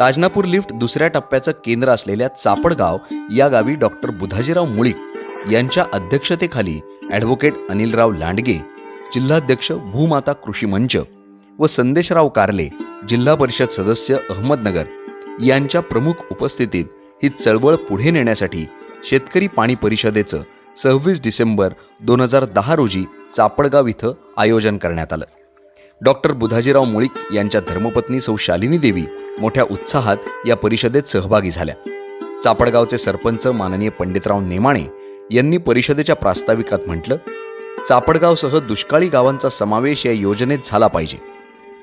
Tajnapur lift दुसऱ्या टप्प्याचं केंद्र असलेल्या चापडगाव या गावी डॉक्टर बुधाजीराव मुळीक यांच्या अध्यक्षतेखाली ॲडव्होकेट अनिलराव लांडगे जिल्हाध्यक्ष भूमाता कृषी मंच व संदेशराव कारले जिल्हा परिषद सदस्य अहमदनगर यांच्या प्रमुख उपस्थितीत ही चळवळ पुढे नेण्यासाठी शेतकरी पाणी परिषदेचं सव्वीस डिसेंबर दोन हजार दहा रोजी चापडगाव इथं आयोजन करण्यात आलं. डॉक्टर बुधाजीराव मुळीक यांच्या धर्मपत्नी सौ शालिनी देवी मोठ्या उत्साहात या परिषदेत सहभागी झाल्या. चापडगावचे सरपंच माननीय पंडितराव नेमाणे यांनी परिषदेच्या प्रास्ताविकात म्हटलं चापडगावसह दुष्काळी गावांचा समावेश या योजनेत झाला पाहिजे.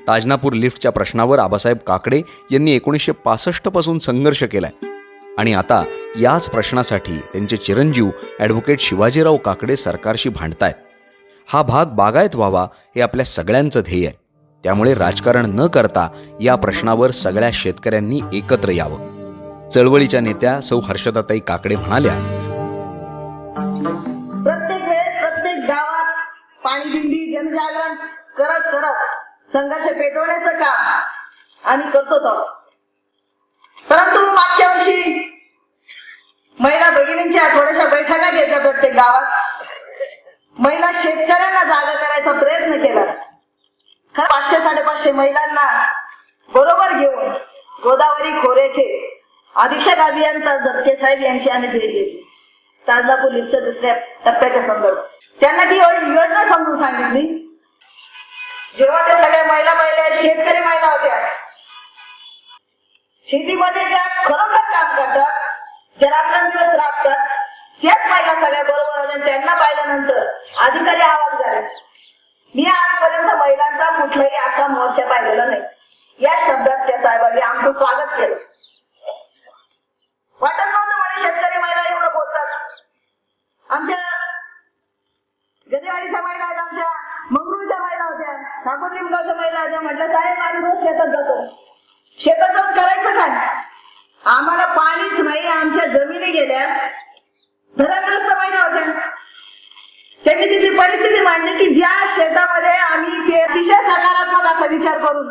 ताजनापूर लिफ्टच्या प्रश्नावर आबासाहेब काकडे यांनी एकोणीसशे पासष्टपासून संघर्ष केलाय. आणि आता याच प्रश्नासाठी त्यांचे चिरंजीव ॲडव्होकेट शिवाजीराव काकडे सरकारशी भांडतायत. हा भाग बागायत व्हावा हे आपल्या सगळ्यांचं ध्येय आहे. त्यामुळे राजकारण न करता या प्रश्नावर सगळ्या शेतकऱ्यांनी एकत्र यावं. चळवळीच्या नेत्या सौ हर्षदाताई काकडे म्हणाल्या प्रत्येक वेळेस प्रत्येक गावात पाणी दिंडी जनजागरण करत करत संघर्ष पेटवण्याचं काम आम्ही करतो परंतु मागच्या वर्षी महिला भगिनींच्या थोड्याशा बैठका घेतल्या प्रत्येक गावात. महिला शेतकऱ्यांना जागा करायचा प्रयत्न केला. पाचशे साडेपाचशे महिलांना बरोबर घेऊन गोदावरी खोऱ्याचे अधीक्षक अभियंता जपके साहेब यांची आम्ही भेट घेतली. ताजनापूर लिफ्टच्या दुसऱ्या टप्प्याच्या संदर्भात. त्यांना ती योजना समजून सांगितली. जेव्हा त्या सगळ्या महिला महिला शेतकरी महिला होत्या शेतीमध्ये ज्या खरोखर काम करतात ज्या रात्रंदिवस राबतात त्याच महिला सगळ्या बरोबर आल्या त्यांना पाहिल्यानंतर अधिकारी आवाज झाले. मी आजपर्यंत महिलांचा कुठलाही असा मोर्चा पाहिलेला नाही. या शब्दात त्या साहेबांनी आमचं स्वागत केलं. वाटत नव्हतं म्हणे शेतकरी महिला एवढं बोलतात. आमच्या गदेवाडीच्या महिला आहेत आमच्या मंगरूळच्या महिला होत्या ठाकूर लिमगावच्या महिला होत्या. म्हटलं साहेब आम्ही रोज शेतात जातो. शेतात जाऊन करायचं काय? आम्हाला पाणीच नाही आमच्या जमिनी गेल्या. घराग्रस्त महिला होत्या. त्यांनी तिथली परिस्थिती मांडली की ज्या शेतामध्ये आम्ही अतिशय सकारात्मक असा विचार करून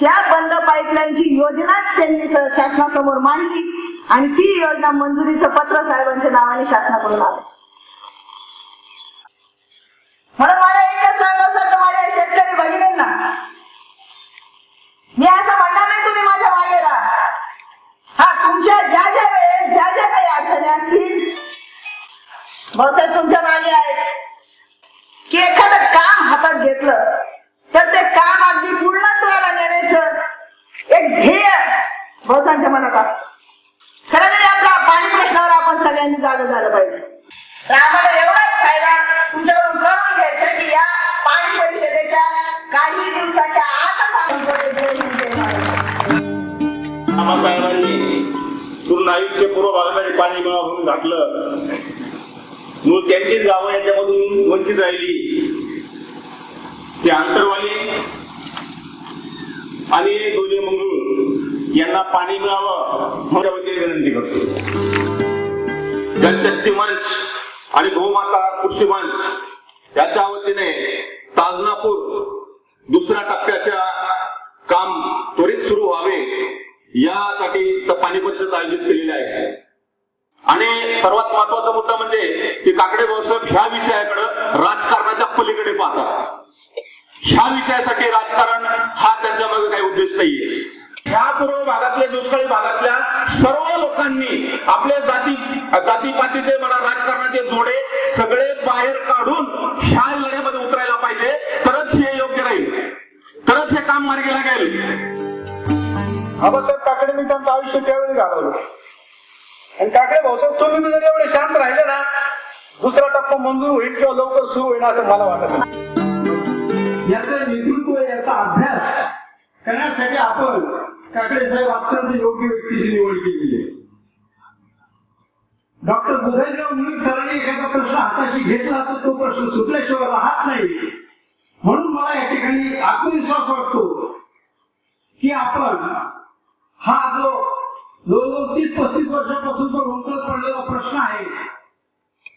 त्या बंद पाईपलाईनची योजनाच त्यांनी शासनासमोर मांडली आणि ती योजना मंजुरीचं पत्र साहेबांच्या नावाने शासनाकडून आलं. म्हणून मला एकच सांगायचं वाटतं माझ्या शेतकरी भगिनींना. मी असं म्हणणार नाही तुम्ही माझ्या मागे राहा. हा तुमच्या ज्या ज्या वेळेस ज्या ज्या काही अडचणी असतील भाऊसाहेब तुमच्या मागे आहेत. की एखादं काम हातात घेतलं तर ते काम अगदी पूर्णत्वाला नेण्याचं एक ध्येय भाऊसांच्या मनात असतं. खरं तरी आपला पाणी प्रश्नावर आपण सगळ्यांनी जागं झालं पाहिजे. तर आम्हाला एवढाच फायदा तुमच्याकडून करून घ्यायचं की या पाणी परिषदेच्या काही दिवसाच्या आतच आपण प्रत्येक पूर्ण आयुष्य पूर्व भागासाठी पाणी मिळावा म्हणून घातलं. त्यांचीच गावं याच्यामधून वंचित राहिली ते आंतरवाली आणि दोन्ही मंगळूर यांना पाणी मिळावं वतीने विनंती करतो. जनशक्ती मंच आणि गोमाता कृषी मंच याच्या वतीने ताजनापूर दुसऱ्या टप्प्याच्या काम त्वरित सुरू व्हावे यासाठी पाणी परिषद आयोजित केलेली आहे. आणि सर्वात महत्त्वाचा मुद्दा म्हणजे की काकडे भाऊसाहेब ह्या विषयाकडे राजकारणाच्या पलीकडे पाहतात. ह्या विषयासाठी राजकारण हा त्यांच्या मागे काही उद्देश नाहीये. ह्या पूर्व भागातल्या दुष्काळी भागातल्या सर्व लोकांनी आपल्या जाती जातीपातीचे म्हणा राजकारणाचे जोडे सगळे बाहेर काढून ह्या लढ्यामध्ये उतरायला पाहिजे. तरच हे योग्य राहील. तरच हे काम मार्गी लागेल आबासाहेब काकडे मी त्यांचं आयुष्य त्यावेळी घालवलं. आणि काकडे भाऊ तुम्ही जर एवढे शांत राहिले ना दुसरा टप्पा मंजूर होईल किंवा लवकर सुरू होईल असं मला वाटत नाही. याचं नेतृत्व याचा अभ्यास करण्यासाठी आपण काकडे साहेब अत्यंत योग्य व्यक्तीची निवड केली आहे डॉक्टर बुधनराव मुळीक सरांनी एखादा प्रश्न हाताशी घेतला तर तो प्रश्न सुटल्याशिवाय राहत नाही म्हणून मला या ठिकाणी आत्मविश्वास वाटतो की आपण हा जो जवळजवळ तीस पस्तीस वर्षापासून जो लोंकळत पडलेला प्रश्न आहे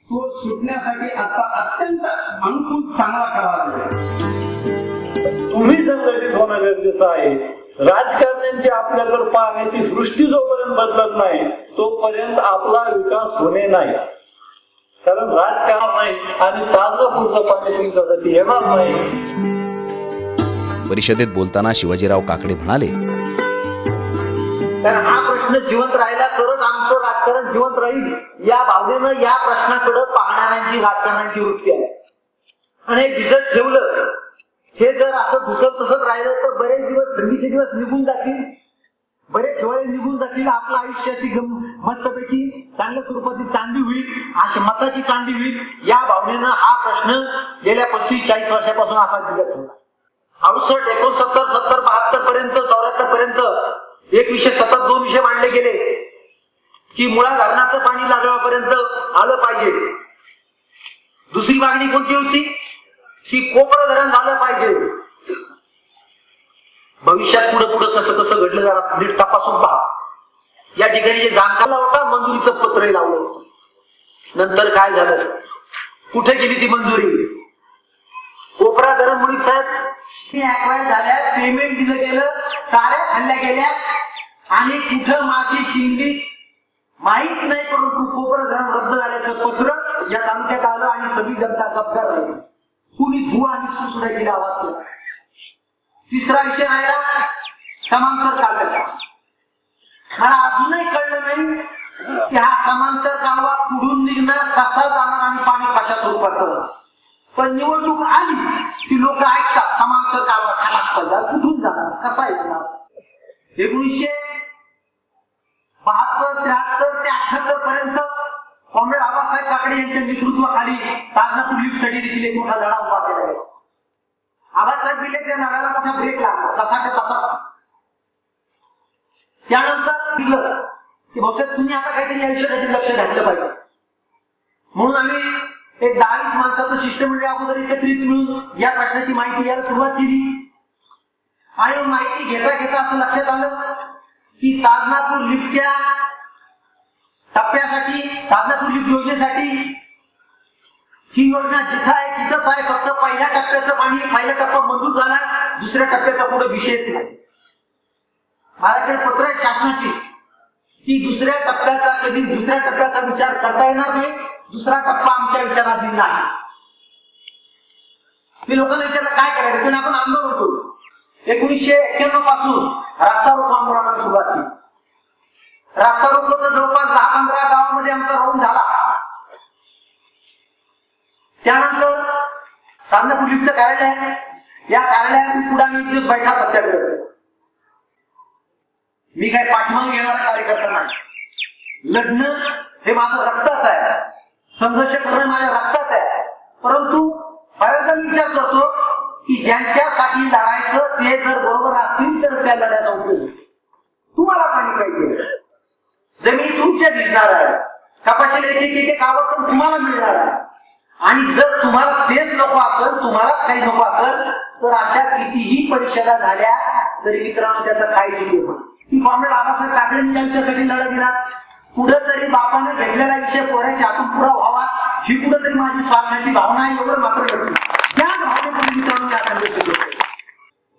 तो सुटण्यासाठी आता अत्यंत अनुकूल चांगला आलेला आहे. तुम्ही संघटित होणं गरजेचं आहे राजकारण्यांची आपल्याकडे पाहण्याची दृष्टी जोपर्यंत बदलत नाही तोपर्यंत आपला विकास होणे नाही. कारण राजकारण नाही आणि ताजपूरचं पाणी तुमच्यासाठी येणार नाही. परिषदेत बोलताना शिवाजीराव काकडे म्हणाले हा प्रश्न जिवंत राहिला तरच आमचं राजकारण जिवंत राहील. या भावनेनं या प्रश्नाकडे पाहणाऱ्यांची राजकारणाची वृत्ती आहे. आणि हे भिजत ठेवलं हे जर असं दुसरं तसंच राहिलं तर बरेच दिवस थंडीचे दिवस निघून जातील. बरेच हिवाळे निघून जातील. आपल्या आयुष्याची गम मस्तपैकी चांगल्या स्वरूपाची चांदी होईल. अशी मताची चांदी होईल. या भावनेनं हा प्रश्न गेल्या पस्तीस चाळीस वर्षापासून असा दिला ठेवला अडुसष्ट एकोणसत्तर सत्तर बहात्तर पर्यंत चौऱ्याहत्तर पर्यंत एक विषय सतत दोन विषय मांडले गेले की मुळा धरणाचं पाणी लागल्यापर्यंत आलं पाहिजे. दुसरी मागणी कोणती होती? की कोपर धरण झालं पाहिजे. भविष्यात पुढे पुढे कसं कसं घडलं जरा नीट तपासून पहा. या ठिकाणी जे जाणकाला होता मंजुरीचं पत्रही लावलं होतं. नंतर काय झालं? कुठे गेली ती मंजुरी? कोपरा धरण मुळी साहेब. झाल्या पेमेंट दिलं गेलं साऱ्या खाल्ल्या गेल्या. आणि कुठं माशी शिंगली माहीत नाही परंतु कोपरा धरण रद्द झाल्याचं पत्र या तालुक्यात आलं आणि सगळी जनता गपगार झाली. कुणी धुवा आणि सुसुडायची आवाज केला तिसरा विषय राहिला समांतर कालव्याचा. मला अजूनही कळलं नाही की हा समांतर कालवा कुठून निघणार कसा जाणार आणि पाणी कशा स्वरूपाचं पण निवडणूक आली की लोक ऐकतात समांतर कालवा खालाच पाहिजे कुठून जाणार कसा येणार एकोणीसशे बहात्तर त्र्याहत्तर ते अठ्याहत्तर पर्यंत कॉम्रेड आबासाहेब काकडे यांच्या नेतृत्वाखाली ताजनापूर स्टडी देखील एक मोठा लढा उभा केला गेला. आबासाहेब गेले त्या लढ्याला मोठा ब्रेक लागला तसाच्या तसा. त्यानंतर दिलं की भाऊसाहेब तुम्ही आता काहीतरी आयुष्यासाठी लक्ष घातलं पाहिजे. म्हणून आम्ही एक दहावीस माणसाचं शिष्टमंडळ म्हणजे अगोदर एकत्रित मिळून या प्रश्नाची माहिती घ्यायला सुरुवात केली. आणि माहिती घेता घेता असं लक्षात आलं की ताजनापूर लिफ्टच्या टप्प्यासाठी ताजनापूर लिफ्ट योजनेसाठी ही योजना जिथं आहे तिथंच आहे. फक्त पहिल्या टप्प्याचं पाणी पहिला टप्पा मंजूर झाला दुसऱ्या टप्प्याचा पुढे विशेष नाही. माझ्याकडे पत्र आहे शासनाची. की दुसऱ्या टप्प्याचा कधी दुसऱ्या टप्प्याचा विचार करता येणार नाही. दुसरा टप्पा आमच्या विचाराधीन नाही. मी लोकांना विचारलं काय करायचं? त्याने आपण आंदोलन करू एकोणीसशे एक्क्याण्णवपासून रस्ता रोको आंदोलनाला सुरुवात केली रस्ता रोकोचा जवळपास दहा पंधरा गावामध्ये आमचा राऊंड झाला. त्यानंतर कांदा पोलीसचं कार्यालय आहे. या कार्यालयातून पुढे आम्ही एक दिवस बैठा सत्याग्रह मी काय पाठिंबा घेणारा कार्यकर्ता नाही. लढणं हे माझं रक्तच आहे. संघर्ष करणं माझ्या रक्तात आहे. परंतु बऱ्याचदा विचार करतो की ज्यांच्यासाठी लढायचं ते जर बरोबर असतील तर त्या लढ्याचा उपयोग तुम्हाला पाणी पाहिजे. जमीन तुमच्या भिजणार आहे. कपाशीला एक एक कावर आवर्तन तुम्हाला मिळणार आहे. आणि जर तुम्हाला तेच नको असेल तुम्हालाच काही नको असेल तर अशा कितीही परिषदा झाल्या तरी मित्रांनो त्याचा काहीच उपयोग होणार की कॉम्रेड आबासाहेब काकडेंनी या लढा दिला कुठंतरी बापाने घेतलेला विषय पोऱ्याच्या हातून पुरा व्हावा ही कुठंतरी माझी स्वार्थाची भावना आहे एवढं मात्र नक्की. त्याच भावनेतून मित्रांनो त्या संदेश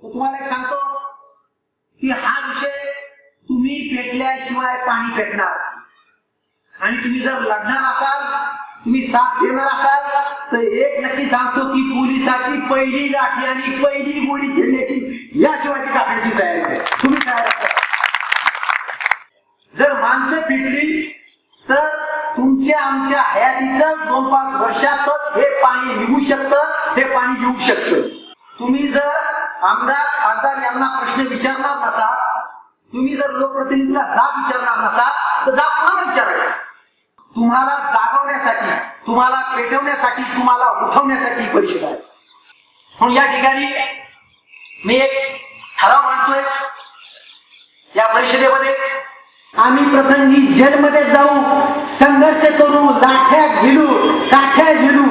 तुम्हाला एक सांगतो की हा विषय तुम्ही पेटल्याशिवाय पाणी पेटणार आणि तुम्ही जर लढणार असाल तुम्ही साथ देणार असाल तर एक नक्की सांगतो की पोलिसाची पहिली लाठी आणि पहिली गोळी छेडण्याची याशिवाय ती काकडची तयारी आहे तुम्ही तयार जर माणसं पिटली तर तुमच्या आमच्या हयातीतच दोन पाच वर्षातच हे पाणी निघू शकतं ते पाणी येऊ शकतं. तुम्ही जर आमदार खासदार यांना प्रश्न विचारणार नसाल तुम्ही जर लोकप्रतिनिधीला जाब विचारणार नसाल तर जाब कोणाला विचारायचा? तुम्हाला जागवण्यासाठी तुम्हाला पेटवण्यासाठी तुम्हाला उठवण्यासाठी ही परिषद आहे. म्हणून या ठिकाणी मी एक ठराव मांडतोय. या परिषदेमध्ये आम्ही प्रसंगी जेलमध्ये जाऊ संघर्ष करू लाठ्या झेलू काठ्या झेलू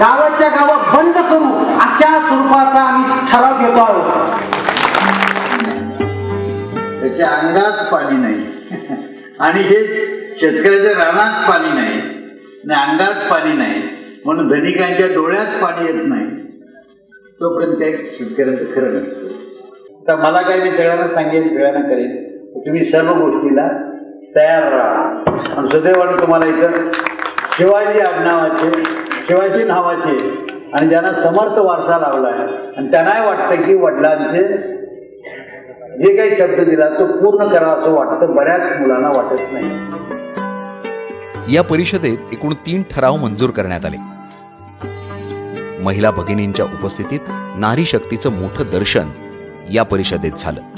गावाच्या गावं बंद करू अशा स्वरूपाचा आम्ही ठराव घेतो आहोत. त्याच्या अंगात पाणी नाही. आणि हे शेतकऱ्याच्या रानात पाणी नाही. आणि अंगात पाणी नाही. म्हणून धनिकांच्या डोळ्यात पाणी येत नाही. तोपर्यंत काही शेतकऱ्याचं खरं नसतं. तर मला काय मी सगळ्यांना सांगेन सगळ्यांना करेन. तुम्ही सर्व गोष्टीला तयार राहा. आणि सुदैवाने तुम्हाला इथं शिवाजी आडनावाचे शिवाजी नावाचे आणि ज्यांना समर्थ वारसा लावला आहे. आणि त्यांनाही वाटतं की वडिलांचे जे काही शब्द दिला तो पूर्ण करा असं वाटतं. बऱ्याच मुलांना वाटत नाही. या परिषदेत एकूण तीन ठराव मंजूर करण्यात आले. महिला भगिनींच्या उपस्थितीत नारी शक्तीचं मोठं दर्शन या परिषदेत झालं.